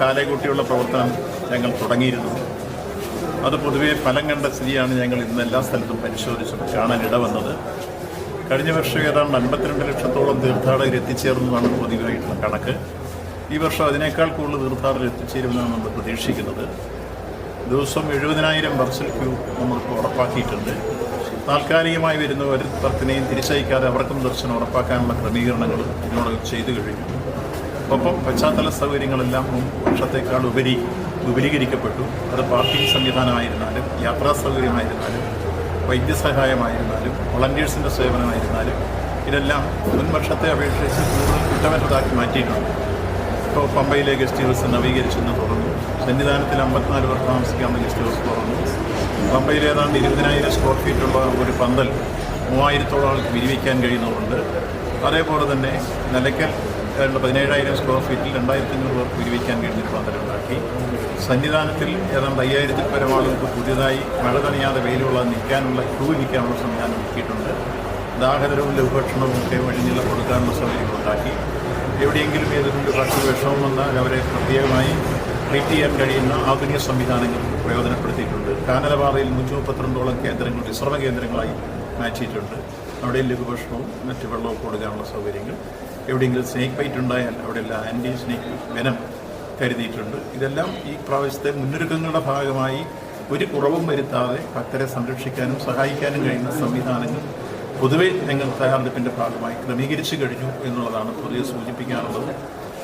കാലേകൂട്ടിയുള്ള പ്രവർത്തനം ഞങ്ങൾ തുടങ്ങിയിരുന്നു. അത് പൊതുവെ ഫലം കണ്ട സ്ഥിതിയാണ് ഞങ്ങൾ ഇന്ന് എല്ലാ സ്ഥലത്തും പരിശോധിച്ച് കാണാനിട വന്നത് കഴിഞ്ഞ വർഷം ഏതാണ്ട് അൻപത്തിരണ്ട് ലക്ഷത്തോളം തീർത്ഥാടകർ എത്തിച്ചേർന്നതാണ് പൊതുവായിട്ടുള്ള കണക്ക്. ഈ വർഷം അതിനേക്കാൾ കൂടുതൽ തീർത്ഥാടകർ എത്തിച്ചേരുമെന്നാണ് നമ്മൾ പ്രതീക്ഷിക്കുന്നത്. ദിവസം എഴുപതിനായിരം വർഷൽ ക്യൂ നമ്മൾക്ക് ഉറപ്പാക്കിയിട്ടുണ്ട്. താൽക്കാലികമായി വരുന്നവർ ഭക്തനെയും തിരിച്ചയക്കാതെ അവർക്കും ദർശനം ഉറപ്പാക്കാനുള്ള ക്രമീകരണങ്ങൾ ഇതിനോടകം ചെയ്തു കഴിഞ്ഞു. ഒപ്പം പശ്ചാത്തല സൗകര്യങ്ങളെല്ലാം വർഷത്തേക്കാൾ ഉപരി വിപുലീകരിക്കപ്പെട്ടു. അത് പാർക്കിംഗ് സംവിധാനമായിരുന്നാലും യാത്രാ സൗകര്യമായിരുന്നാലും വൈദ്യസഹായമായിരുന്നാലും വളണ്ടിയേഴ്സിന്റെ സേവനമായിരുന്നാലും ഇതെല്ലാം മുൻ വർഷത്തെ അപേക്ഷിച്ച് കൂടുതൽ കുറ്റമറ്റതാക്കി മാറ്റിയിട്ടുണ്ട്. ഇപ്പോൾ പമ്പയിലെ ഗസ്റ്റ് ഹൗസ് നവീകരിച്ചെന്ന് തുറന്നു സന്നിധാനത്തിൽ അമ്പത്തിനാല് പേർ താമസിക്കാവുന്ന ഗസ്റ്റ് ഹൗസ് തുറന്നു പമ്പയിൽ ഏതാണ്ട് ഇരുപതിനായിരം സ്ക്വയർ ഫീറ്റുള്ള ഒരു പന്തൽ മൂവായിരത്തോളം ആൾക്ക് വിരിവിക്കാൻ കഴിയുന്നതുകൊണ്ട് അതേപോലെ തന്നെ നിലയ്ക്കൽ ഏതാണ്ട് പതിനേഴായിരം സ്ക്വയർ ഫീറ്റിൽ രണ്ടായിരത്തി അഞ്ഞൂറ് പേർക്ക് വിരിവിക്കാൻ ഒരു പന്തലുണ്ടാക്കി സന്നിധാനത്തിൽ ഏതാണ്ട് അയ്യായിരത്തിൽ പരം ആളുകൾക്ക് പുതിയതായി മഴ തണിയാതെ വെയിലുള്ള നിൽക്കാനുള്ള ക്യൂ നിൽക്കാനുള്ള സംവിധാനം ഒരുക്കിയിട്ടുണ്ട്. ദാഹരവും ലഘുഭക്ഷണവും ഒക്കെ വഴിഞ്ഞില കൊടുക്കാനുള്ള സൗകര്യങ്ങൾ ഉണ്ടാക്കി. എവിടെയെങ്കിലും ഏതെങ്കിലും ഭക്ഷണ വിഷമം വന്നാൽ അവരെ പ്രത്യേകമായി ട്രീറ്റ് ചെയ്യാൻ കഴിയുന്ന ആധുനിക സംവിധാനങ്ങൾ പ്രയോജനപ്പെടുത്തിയിട്ടുണ്ട്. കാനലപാറയിൽ നൂറ്റി മുപ്പത്തിരണ്ടോളം കേന്ദ്രങ്ങൾ വിശ്രമ കേന്ദ്രങ്ങളായി മാറ്റിയിട്ടുണ്ട്. അവിടെ ലഘുഭക്ഷണവും മറ്റ് വെള്ളവും കൊടുക്കാനുള്ള സൗകര്യങ്ങൾ. എവിടെയെങ്കിലും സ്നേക്ക് ബൈറ്റ് ഉണ്ടായാൽ അവിടെയെല്ലാം ആന്റി സ്നേക്ക് വെനം കരുതിയിട്ടുണ്ട്. ഇതെല്ലാം ഈ പ്രാവശ്യത്തെ മുന്നൊരുക്കങ്ങളുടെ ഭാഗമായി ഒരു കുറവും വരുത്താതെ ഭക്തരെ സംരക്ഷിക്കാനും സഹായിക്കാനും കഴിയുന്ന സംവിധാനങ്ങൾ പൊതുവെ ഞങ്ങൾ തയ്യാറെടുപ്പിന്റെ ഭാഗമായി ക്രമീകരിച്ചു കഴിഞ്ഞു എന്നുള്ളതാണ് പൊതുവെ സൂചിപ്പിക്കാനുള്ളത്.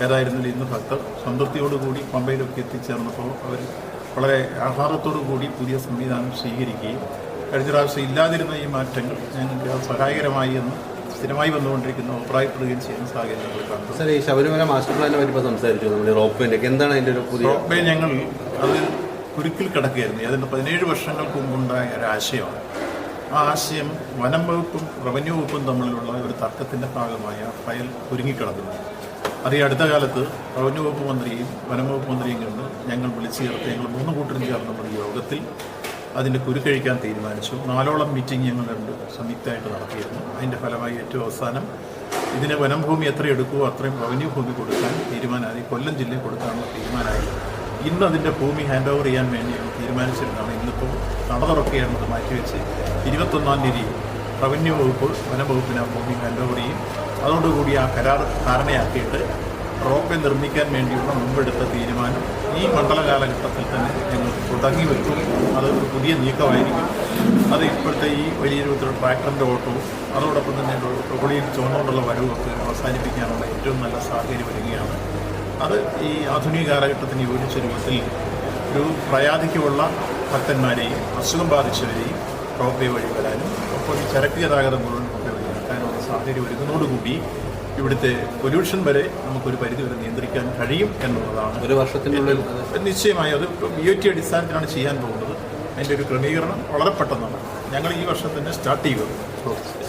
ഏതായിരുന്നാലും ഇന്ന് ഭക്തർ സംതൃപ്തിയോടുകൂടി പമ്പയിലൊക്കെ എത്തിച്ചേർന്നപ്പോൾ അവർ വളരെ ആഹ്ലാദത്തോടു കൂടി പുതിയ സംവിധാനം സ്വീകരിക്കുകയും കഴിഞ്ഞ പ്രാവശ്യം ഇല്ലാതിരുന്ന ഈ മാറ്റങ്ങൾ ഞങ്ങൾക്ക് സഹായകരമായി എന്ന് സ്ഥിരമായി വന്നുകൊണ്ടിരിക്കുന്നു അഭിപ്രായപ്പെടുകയും ചെയ്യുന്ന കണ്ടു സാർ ഈ ശബരിമല മാസ്റ്റർ പ്ലാനെ പറ്റി സംസാരിച്ചു. നമ്മുടെ വേക്ക് എന്താണ് അതിന്റെ ഒരു പുതിയ റോപ്പ് വേ ഞങ്ങൾ അത് കുരുക്കിൽ കിടക്കുകയായിരുന്നു. അതിന്റെ പതിനേഴ് വർഷങ്ങൾക്ക് മുമ്പുണ്ടായ ഒരു ആശയമാണ്. ആ ആശയം വനം വകുപ്പും റവന്യൂ വകുപ്പും തമ്മിലുള്ള ഒരു തർക്കത്തിന്റെ ഭാഗമായ ഫയൽ ഒരുങ്ങിക്കിടക്കുന്നു അത് ഈ അടുത്ത കാലത്ത് റവന്യൂ വകുപ്പ് മന്ത്രിയും വനം വകുപ്പ് മന്ത്രിയും കണ്ട് ഞങ്ങൾ വിളിച്ചു ചേർത്ത് ഞങ്ങൾ മൂന്ന് കൂട്ടരും ചേർന്ന ഒരു യോഗത്തിൽ അതിന്റെ കുരുക്കഴിക്കാൻ തീരുമാനിച്ചു. നാലോളം മീറ്റിംഗ് ഞങ്ങൾ രണ്ട് സംയുക്തമായിട്ട് നടത്തിയിരുന്നു. അതിന്റെ ഫലമായി ഏറ്റവും അവസാനം ഇതിന് വനംഭൂമി എത്ര എടുക്കുമോ അത്രയും റവന്യൂ ഭൂമി കൊടുക്കാൻ തീരുമാനമായി. കൊല്ലം ജില്ലയിൽ കൊടുക്കാനുള്ള തീരുമാനമായി. ഇന്ന് അതിന്റെ ഭൂമി ഹാൻഡ് ഓവർ ചെയ്യാൻ വേണ്ടി തീരുമാനിച്ചിരുന്നതാണ്. ഇന്നിപ്പോൾ നട അത് മാറ്റിവെച്ച് ഇരുപത്തൊന്നാം തീയതി റവന്യൂ വകുപ്പ് വനം വകുപ്പിന് ആ ഭൂമി ഹാൻഡ് ഓവർ ചെയ്യും. അതോടുകൂടി ആ കരാർ ധാരണയാക്കിയിട്ട് റോപ്പ് നിർമ്മിക്കാൻ വേണ്ടിയുള്ള മുമ്പെടുത്ത തീരുമാനം ഈ മണ്ഡല കാലഘട്ടത്തിൽ തന്നെ ഞങ്ങൾ തുടങ്ങി വെക്കും അത് ഒരു പുതിയ നീക്കമായിരിക്കും. അത് ഇപ്പോഴത്തെ ഈ വലിയ രൂപത്തിലുള്ള ട്രാക്ടറിന്റെ ഓട്ടവും അതോടൊപ്പം തന്നെ ടൊളിയിൽ ചുവന്നുകൊണ്ടുള്ള വരവുമൊക്കെ അവസാനിപ്പിക്കാനുള്ള ഏറ്റവും നല്ല സാഹചര്യം വരികയാണ് അത് ഈ ആധുനിക കാലഘട്ടത്തിന് യോജിച്ച രൂപത്തിൽ ഒരു പ്രയാധിക്കുള്ള ഭക്തന്മാരെയും അസുഖം ബാധിച്ചവരെയും റോപ്പ് വഴി വരാനും ഒപ്പം ഈ ചരക്ക് ഗതാഗതം മുഴുവൻ നടക്കാനുള്ള സാഹചര്യം ഒരുങ്ങുന്നതോടുകൂടി ഇവിടുത്തെ പൊല്യൂഷൻ വരെ നമുക്കൊരു പരിധി വരെ നിയന്ത്രിക്കാൻ കഴിയും എന്നുള്ളതാണ് ഒരു വർഷത്തിനുള്ളിൽ നിശ്ചയമായി അത് ബി ഒ ടി അടിസ്ഥാനത്തിലാണ് ചെയ്യാൻ പോകുന്നത്. അതിന്റെ ഒരു ക്രമീകരണം വളരെ പെട്ടെന്നാണ്. ഞങ്ങൾ ഈ വർഷം തന്നെ സ്റ്റാർട്ട് ഓക്കെ